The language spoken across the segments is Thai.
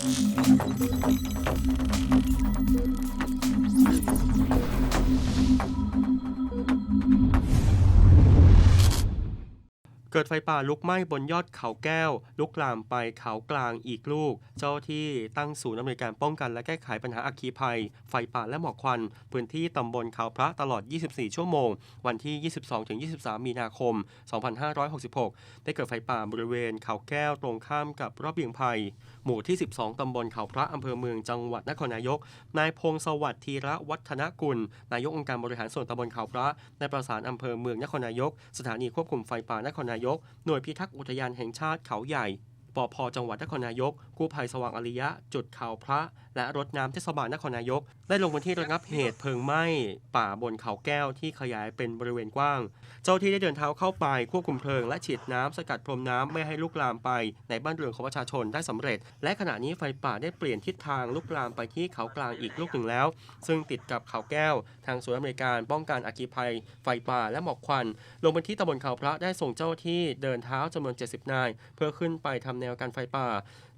Thank you. เกิดไฟป่าลุกไหม้บนยอดเขาแก้ว ลุกลามไปเขากลางอีกลูก เจ้าที่ตั้งศูนย์อำนวยการป้องกันและแก้ไขปัญหาอัคคีภัย ไฟป่าและหมอกควัน พื้นที่ตำบลเขาพระตลอด 24 ชั่วโมง วันที่ 22-23 มีนาคม 2566 ได้เกิดไฟป่าบริเวณเขาแก้วตรงข้ามกับระเบียงไผ่หมู่ที่ 12 ตำบลเขาพระอำเภอเมืองจังหวัดนครนายก นายพงศวัสดิ์ธีระวัฒนกุล นายกองค์การบริหารส่วนตำบลเขาพระได้ประสานอำเภอเมืองนครนายก สถานีควบคุมไฟป่านครนายายก หน่วยพิทักษ์อุทยานแห่งชาติเขาใหญ่ ปพจังหวัดนครนายก กู้ภัยสว่างอริยะ จุดเขาพระ และรถน้ำเทศบาลนครนายก ได้ลงพื้นที่ระงับเหตุเพลิงไหม้ป่าบนเขาแก้วที่ขยายเป็นบริเวณกว้าง เจ้าที่ได้เดินเท้าเข้าไปควบคุมเพลิงและฉีดน้ำสกัดพรมน้ำไม่ให้ลุกลามไปในบ้านเรือนของประชาชนได้สำเร็จ และขณะนี้ไฟป่าได้เปลี่ยนทิศทางลุกลามไปที่เขากลางอีกลูกหนึ่งแล้ว ซึ่งติดกับเขาแก้ว ทางศูนอำนวยการป้องกันอัคคีภัย ไฟป่าและหมอกควัน ลงพื้นที่ตำบลเขาพระได้ส่งเจ้าหน้าที่เดินเท้าจำนวน 70 นาย เพื่อขึ้นไปทำแนววกันไฟป่า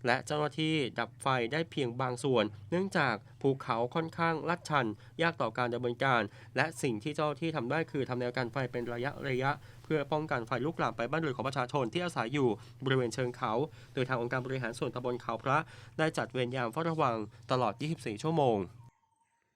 และเจ้าหน้าที่ดับไฟได้เพียงบางส่วน เนื่องจากภูเขาค่อนข้างลัดชัน ยากต่อการดำเนินการ และสิ่งที่เจ้าหน้าที่ทำได้คือทำแนวกันไฟเป็นระยะระยะ เพื่อป้องกันไฟลุกลามไปบ้านเรือนของประชาชนที่อาศัยอยู่บริเวณเชิงเขา โดยทางองค์การบริหารส่วนตำบลเขาพระ ได้จัดเวรยามเฝ้าระวังตลอด 24 ชั่วโมง